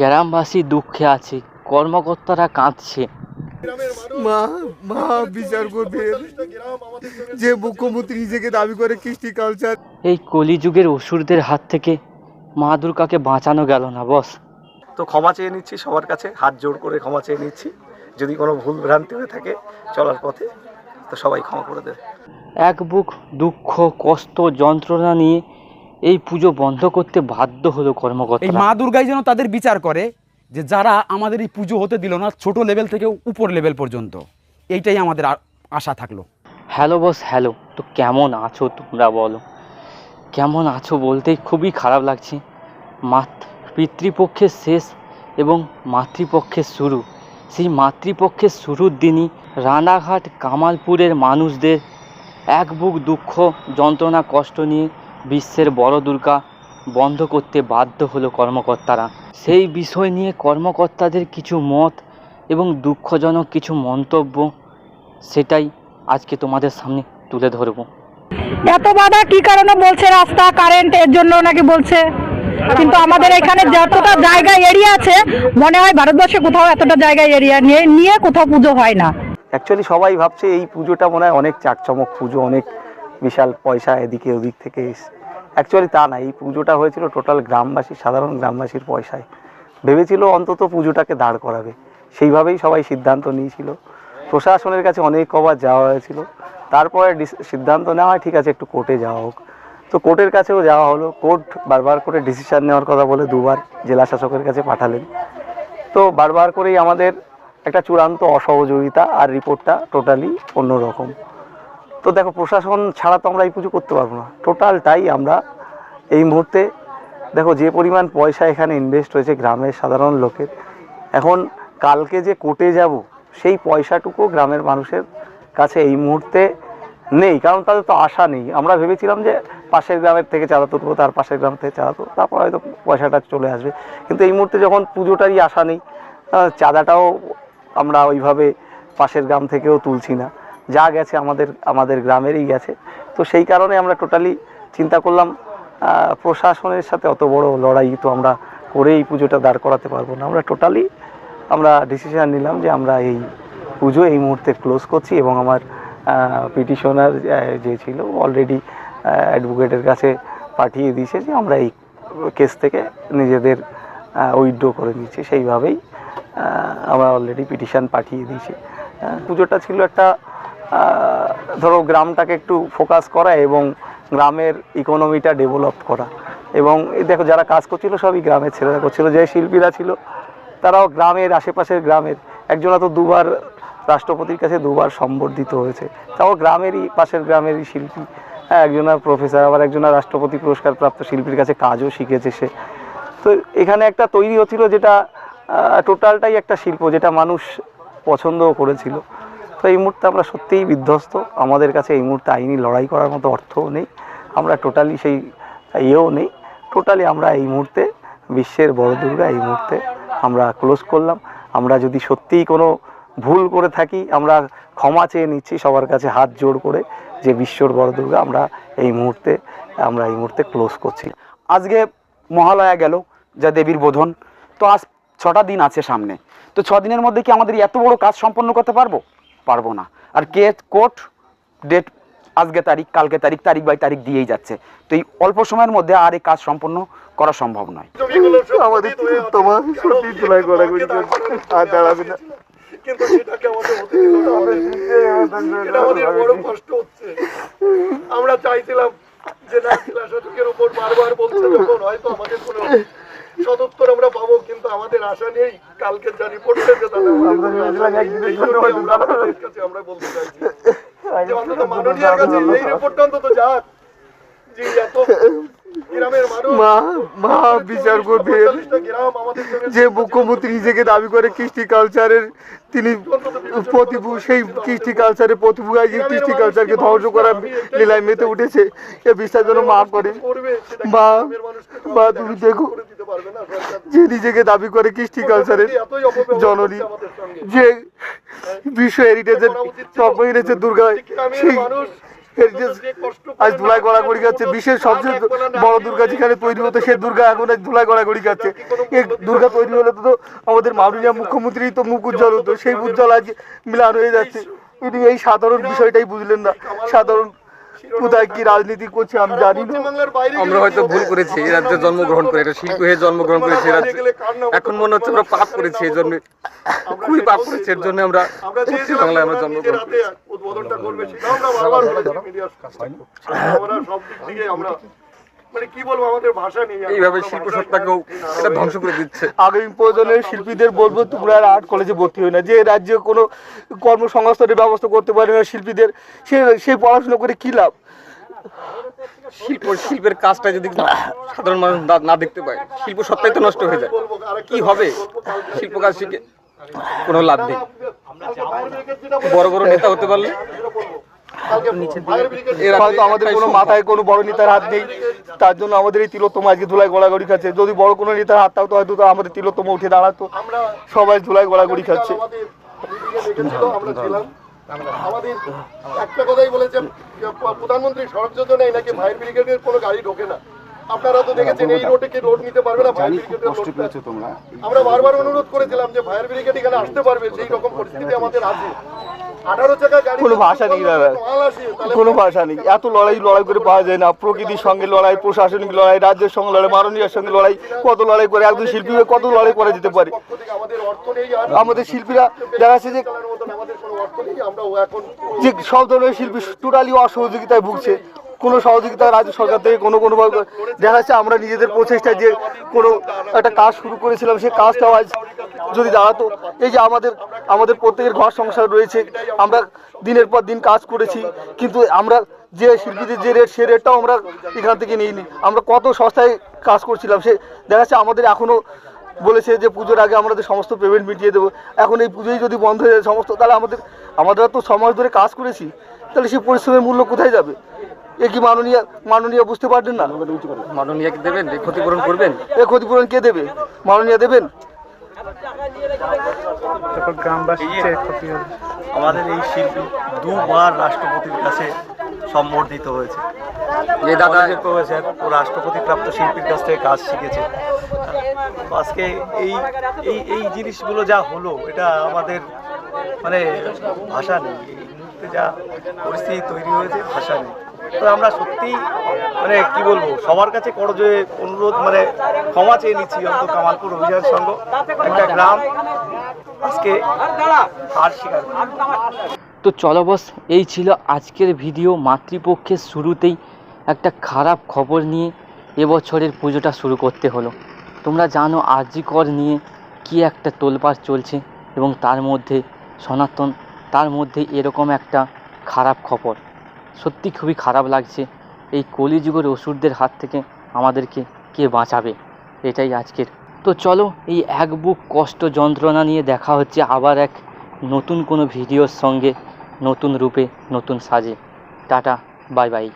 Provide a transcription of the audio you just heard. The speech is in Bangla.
গ্রামবাসী দুঃখে আছে কর্মকর্তারা কাঁদছে। মা মা বিচার করবেন যে মুখ্যমন্ত্রী নিজেকে দাবি করে কৃষ্টি কালচার এই কলিযুগের অসুরদের হাত থেকে মা দুর্গাকে বাঁচানো গেল না বস। তো ক্ষমা চেয়ে নিচ্ছি সবার কাছে হাত জোড় করে ক্ষমা চেয়ে নিচ্ছি। যদি কোনো ভুল ভ্রান্তি হয়ে থাকে চলার পথে তো সবাই ক্ষমা করে দেবে। এক বুক দুঃখ কষ্ট যন্ত্রণা নিয়ে এই পুজো বন্ধ করতে বাধ্য হলো কর্মকর্তা এই মা দুর্গাই যেন তাদের বিচার করে যে যারা আমাদের এই পুজো হতে দিল না ছোট লেভেল থেকে উপর লেভেল পর্যন্ত। এইটাই আমাদের আশা থাকল। Hello boss hello. তো কেমন আছো তোমরা বলো? কেমন আছো বলতেই খুবই খারাপ লাগছে। মাত পিতৃপক্ষের শেষ এবং মাতৃপক্ষের শুরু। সেই মাতৃপক্ষের শুরুর দিনই রানাঘাট কামালপুরের মানুষদের এক বুক দুঃখ যন্ত্রণা কষ্ট নিয়ে বিশ্বের বড় দুর্গা বন্ধ করতে বাধ্য হলো কর্মকর্তারা। সেই বিষয় নিয়ে কর্মকর্তাদের কিছু মত এবং দুঃখজনক কিছু মন্তব্য সেটাই আজকে তোমাদের সামনে তুলে ধরবো। এত বাধা কি কারণে বলছে রাস্তা কারেন্ট এর জন্য নাকি বলছে? কিন্তু আমাদের এখানে যতটা জায়গা এরিয়া আছে মনে হয় ভারতবর্ষে কোথাও এতটা জায়গা এরিয়া নিয়ে নিয়ে কোথাও পুজো হয় না। অ্যাকচুয়ালি সবাই ভাবছে এই পুজোটা মনে হয় অনেক চাকচমক পুজো অনেক বিশাল পয়সা এদিকে ওদিক থেকে অ্যাকচুয়ালি তা না, এই পুজোটা হয়েছিল টোটাল গ্রামবাসী, সাধারণ গ্রামবাসীর পয়সায়। ভেবেছিল অন্তত পুজোটাকে দাঁড় করাবে। সেইভাবেই সবাই সিদ্ধান্ত নিয়েছিল। প্রশাসনের কাছে অনেক কবার যাওয়া হয়েছিল। তারপরে সিদ্ধান্ত নেওয়া হয়, ঠিক আছে, একটু কোর্টে যাওয়া হোক। তো কোর্টের কাছেও যাওয়া হলো। কোর্ট বারবার করে ডিসিশান নেওয়ার কথা বলে দুবার জেলা শাসকের কাছে পাঠালেন। তো বারবার করেই আমাদের একটা চূড়ান্ত অসহযোগিতা আর রিপোর্টটা টোটালি অন্যরকম। তো দেখো, প্রশাসন ছাড়া তো আমরা এই পুজো করতে পারব না। টোটালটাই আমরা এই মুহূর্তে, দেখো, যে পরিমাণ পয়সা এখানে ইনভেস্ট হয়েছে গ্রামের সাধারণ লোকের, এখন কালকে যে কোর্টে যাব, সেই পয়সাটুকু গ্রামের মানুষের কাছে এই মুহূর্তে নেই, কারণ তাদের তো আশা নেই। আমরা ভেবেছিলাম যে পাশের গ্রামের থেকে চাঁদা তুলবো, তার পাশের গ্রাম থেকে চাঁদা তুলবো, তারপর হয়তো পয়সাটা চলে আসবে। কিন্তু এই মুহূর্তে যখন পুজোটারই আশা নেই চাঁদাটাও আমরা ওইভাবে পাশের গ্রাম থেকেও তুলছি না। যা গেছে আমাদের আমাদের গ্রামেরই গেছে। তো সেই কারণে আমরা টোটালি চিন্তা করলাম প্রশাসনের সাথে অত বড় লড়াই তো আমরা করে এই পুজোটা দাঁড় করাতে পারব না। আমরা টোটালি আমরা ডিসিশন নিলাম যে আমরা এই পুজো এই মুহূর্তে ক্লোজ করছি এবং আমার পিটিশনার যে ছিল অলরেডি অ্যাডভোকেটের কাছে পাঠিয়ে দিয়েছে যে আমরা এই কেস থেকে নিজেদের উইথড্র করে নিচ্ছি। সেইভাবেই আমরা অলরেডি পিটিশন পাঠিয়ে দিয়েছি। পুজোটা ছিল একটা ধরো গ্রামটাকে একটু ফোকাস করা এবং গ্রামের ইকোনমিটা ডেভেলপ করা। এবং দেখো যারা কাজ করছিল সবই গ্রামের ছেলেরা করছিল, যে শিল্পীরা ছিল, তারাও গ্রামের আশেপাশের গ্রামের। একজনা তো দুবার রাষ্ট্রপতির কাছে দুবার সম্বর্ধিত হয়েছে। তাও গ্রামেরই, পাশের গ্রামেরই শিল্পী। হ্যাঁ একজনা প্রফেসর আবার একজনা রাষ্ট্রপতি পুরস্কার প্রাপ্ত শিল্পীর কাছে কাজও শিখেছে সে। তো এখানে একটা তৈরি হচ্ছিল যেটা টোটালটাই একটা শিল্প, যেটা মানুষ পছন্দও করেছিল। তো এই মুহূর্তে আমরা সত্যিই বিধ্বস্ত। আমাদের কাছে এই মুহূর্তে আইনি লড়াই করার মতো অর্থও নেই। আমরা টোটালি সেই ইয়েও নেই। টোটালি আমরা এই মুহূর্তে বিশ্বের বড় দুর্গা এই মুহূর্তে আমরা ক্লোজ করলাম। আমরা যদি সত্যিই কোনো ভুল করে থাকি, আমরা ক্ষমা চেয়ে নিচ্ছি সবার কাছে হাত জোড় করে যে বিশ্বর বড় দুর্গা আমরা এই মুহূর্তে, আমরা এই মুহূর্তে ক্লোজ করছি। আজকে মহালয়া গেল যা দেবীর বোধন। তো আজ ছটা দিন আছে সামনে। তো ছ দিনের মধ্যে কি আমাদের এত বড় কাজ সম্পন্ন করতে পারব? পারব না। আর কে কোর্ট ডেট আজকে তারিখ কালকে তারিখ তারিখ বাই তারিখ দিয়েই যাচ্ছে। তো এই অল্প সময়ের মধ্যে আর এই কাজ সম্পন্ন করা সম্ভব নয়। আমাদের তোমার সত্যি তোলাই করা আর দাঁড়াবে না। কিন্তু সেটাকে আমাদের হতে দিল না আমাদের। এটা আমাদের বড় কষ্ট হচ্ছে। আমরা চাইছিলাম যে না উপর বারবার বলছে যখন হয়তো আমাদের কোনো সদুত্তর আমরা পাবো আমাদের আশা নেই কালকে জানি রিপোর্ট যে আমরা বলতে চাইছি। যে অন্তত মাননীয়ের কাছে এই রিপোর্টটা অন্তত যাক। জি এত মা মা বিচার করবেন 45টা গ্রাম আমাদের সঙ্গে যে মুখ্যমন্ত্রী নিজেকে দাবি করে কৃষ্টি কালচারের তিনি প্রতিভু সেই কৃষ্টি কালচারের প্রতিভু কৃষ্টি কালচারকে ধ্বংস করার লীলায় মেতে উঠেছে এ বিশ্বাস যেন মা করে মা মা তুমি দেখো। যে নিজেকে দাবি করে কৃষ্টি কালচারের জননী। যে বিশ্ব হেরিটেজের টপ এনেছে দুর্গায় সেই আজ ধুলাই গড়াগড়ি খাচ্ছে বিশ্বের সবচেয়ে বড় দুর্গা যেখানে তৈরি হতো সেই দুর্গা এখন আজ ধুলাই গড়াগড়ি খাচ্ছে। এই দুর্গা তৈরি হলে তো আমাদের মাননীয় মুখ্যমন্ত্রী তো মুখ উজ্জ্বল হতো সেই উজ্জ্বল আজ মিলান হয়ে যাচ্ছে। তিনি এই সাধারণ বিষয়টাই বুঝলেন না। সাধারণ কোথায় কি রাজনীতি করছে আমি জানি না। আমরা হয়তো ভুল করেছি এই রাজ্যে জন্মগ্রহণ করে এটা শিল্পী হয়ে জন্মগ্রহণ করেছি এই রাজ্যে এখন মনে হচ্ছে আমরা পাপ করেছি এই জন্য খুবই পাপ করেছি এর জন্য আমরা আমরা পশ্চিম বাংলায় আমরা জন্মগ্রহণ করেছি মানে কি বলব আমাদের ভাষা নেই এইভাবে কোনো শিল্প সত্তাকেও এটা ধ্বংস করে দিচ্ছে। আগামী শিল্পীদের বলব তোমরা আর আর্ট কলেজে ভর্তি হয় না। যে রাজ্যে কোনো কর্মসংস্থানের ব্যবস্থা করতে পারে না শিল্পীদের সে সেই পড়াশোনা করে কী লাভ? শিল্প শিল্পের কাজটা যদি সাধারণ মানুষ না- দেখতে পায় শিল্প সত্তাই তো নষ্ট হয়ে যায়। কি হবে? শিল্প কাজ শিখে কোনো লাভ নেই। বড় বড় নেতা হতে পারলে এর হয়তো আমাদের কোনো মাথায় কোনো বড় নেতার হাত নেই। তার জন্য আমাদের এই তিলোত্তম আজকে ধুলাই গড়াগড়ি খাচ্ছে। যদি বড় কোনো নেতার হাত থাকতো হয়তো আমাদের তিলোত্তম উঠে দাঁড়াতো। সবাই ধুলাই গড়াগড়ি খাচ্ছে। আমাদের মিটিংয়ে ডেকেছিল, আমরা ছিলাম। আমাদের একটা কথাই বলেছে যে প্রধানমন্ত্রী সড়ক যোজনায় নাকি ভাইয়ের ব্রিগেডের কোনো গাড়ি ঢোকে না? আপনারা তো দেখেছেন এই রোডে কি রোড নিতে পারবে না? ভাইয়ের ব্রিগেডের। আমরা বারবার অনুরোধ করেছিলাম যে ভাইয়ের ব্রিগেড এখানে আসতে পারবে সেই রকম পরিস্থিতি আমাদের আছে। কোনো ভাষা নেই দাদা। কোনো ভাষা নেই। এত লড়াই লড়াই করে পাওয়া যায় না। প্রকৃতির সঙ্গে লড়াই প্রশাসনিক লড়াই রাজ্যের সঙ্গে লড়াই মাননীয়ের সঙ্গে লড়াই কত লড়াই করে একজন শিল্পী হয়ে কত লড়াই করা যেতে পারে? আমাদের শিল্পীরা দেখা যাচ্ছে যে যে সব ধরনের শিল্পী টোটালি অসহযোগিতায় ভুগছে। কোনো সহযোগিতা রাজ্য সরকার থেকে কোনো কোনো ভাবে দেখা যাচ্ছে আমরা নিজেদের প্রচেষ্টায় যে কোনো একটা কাজ শুরু করেছিলাম, সেই কাজটাও আজ যদি দাঁড়াতো। এই যে আমাদের আমাদের প্রত্যেকের ঘর সংসার রয়েছে, আমরা দিনের পর দিন কাজ করেছি, কিন্তু আমরা যে শিল্পীদের যে রেট সে রেটটাও আমরা এখান থেকে নিইনি। আমরা কত সস্তায় কাজ করছিলাম, সে দেখা যাচ্ছে আমাদের এখনও বলেছে যে পুজোর আগে আমাদের সমস্ত পেমেন্ট মিটিয়ে দেবো। এখন এই পুজোই যদি বন্ধ হয়ে যায়, সমস্ত, তাহলে আমাদের আমরা তো সমাজ ধরে কাজ করেছি, তাহলে সেই পরিশ্রমের মূল্য কোথায় যাবে? এ কি মাননীয় মাননীয় বুঝতে পারবেন না? মাননীয় দেবেন? এই ক্ষতিপূরণ করবেন? এ ক্ষতিপূরণ কে দেবে? মাননীয় দেবেন? আমাদের এই শিল্পী দুবার রাষ্ট্রপতির কাছে সম্বর্ধিত হয়েছে। যে দাদা প্রফেসর ও রাষ্ট্রপতি প্রাপ্ত শিল্পীর কাছ থেকে কাজ শিখেছে। আজকে এই এই এই জিনিসগুলো যা হলো এটা আমাদের মানে ভাষা নেই। এই মুহূর্তে যা পরিস্থিতি তৈরি হয়েছে ভাষা নেই। তো আমরা সত্যিই মানে কি বলব, সবার কাছে করজে অনুরোধ মানে ক্ষমা চেয়ে নিচ্ছি অন্ত কামালপুর অভিযান সংঘ একটা গ্রাম আজকে হার করেছে। তো চলো বস, এই ছিল আজকের ভিডিও মাতৃপক্ষের শুরুতেই একটা খারাপ খবর নিয়ে এবছরের পুজোটা শুরু করতে হলো। তোমরা জানো আরজিকর নিয়ে কি একটা তোলপাড় চলছে এবং তার মধ্যে সনাতন, তার মধ্যে এরকম একটা খারাপ খবর। সত্যি খুবই খারাপ লাগছে এই কলিযুগের ওষুধদের হাত থেকে আমাদেরকে কে বাঁচাবে? এটাই আজকের। তো চলো এই এক বুক কষ্ট যন্ত্রণা নিয়ে দেখা হচ্ছে আবার এক নতুন কোনো ভিডিওর সঙ্গে, নতুন রূপে, নতুন সাজে। Tata, bye bye.